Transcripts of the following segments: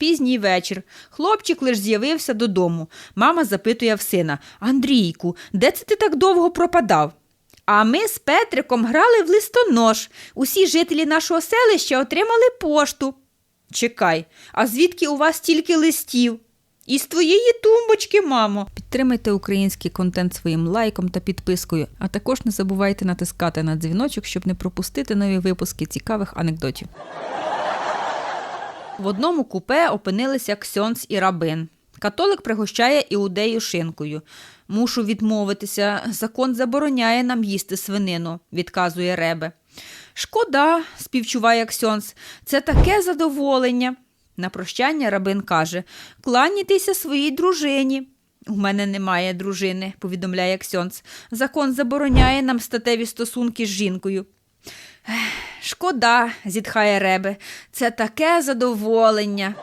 Пізній вечір. Хлопчик лиш з'явився додому. Мама запитує в сина Андрійку, де це ти так довго пропадав? А ми з Петриком грали в листонож. Усі жителі нашого селища отримали пошту. Чекай, а звідки у вас стільки листів? Із твоєї тумбочки, мамо. Підтримайте український контент своїм лайком та підпискою, а також не забувайте натискати на дзвіночок, щоб не пропустити нові випуски цікавих анекдотів. В одному купе опинилися Ксьонц і рабин. Католик пригощає іудею шинкою. Мушу відмовитися, закон забороняє нам їсти свинину, відказує Ребе. Шкода, співчуває Ксьонц, це таке задоволення. На прощання рабин каже кланяйтеся своїй дружині. У мене немає дружини, повідомляє Ксьонц. Закон забороняє нам статеві стосунки з жінкою. «Ех, Шкода, зітхає Ребе, це таке задоволення.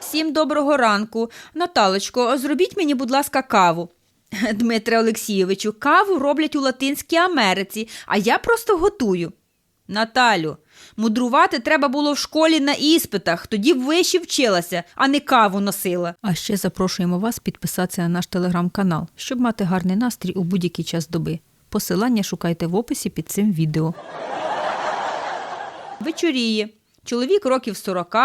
Всім доброго ранку. Наталочко, зробіть мені, будь ласка, каву. Дмитре Олексійовичу, каву роблять у Латинській Америці, а я просто готую. Наталю, мудрувати треба було в школі на іспитах, тоді б вище вчилася, а не каву носила. А ще запрошуємо вас підписатися на наш телеграм-канал, щоб мати гарний настрій у будь-який час доби. Посилання шукайте в описі під цим відео. Вечоріє. Чоловік років 40,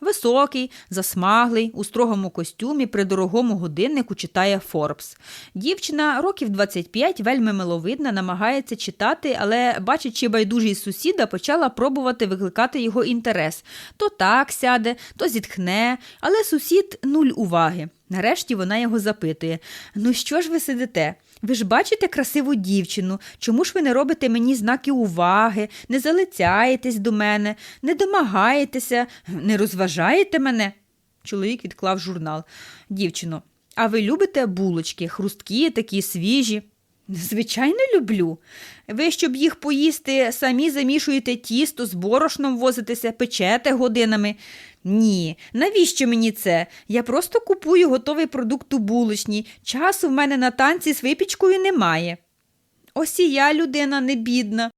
високий, засмаглий, у строгому костюмі при дорогому годиннику читає Форбс. Дівчина років 25, вельми миловидна, намагається читати, але, бачачи байдужість сусіда, почала пробувати викликати його інтерес. То так сяде, то зітхне, але сусід нуль уваги. Нарешті вона його запитує: Ну що ж ви сидите? Ви ж бачите красиву дівчину, чому ж ви не робите мені знаки уваги, не залицяєтесь до мене, не домагаєтеся, не розважаєте мене? Чоловік відклав журнал. Дівчино, а ви любите булочки, хрусткі, такі свіжі? Звичайно, люблю. Ви, щоб їх поїсти, самі замішуєте тісто, з борошном возитеся, печете годинами. Ні, навіщо мені це? Я просто купую готовий продукт у булочній. Часу в мене на танці з випічкою немає. Ось і я людина не бідна.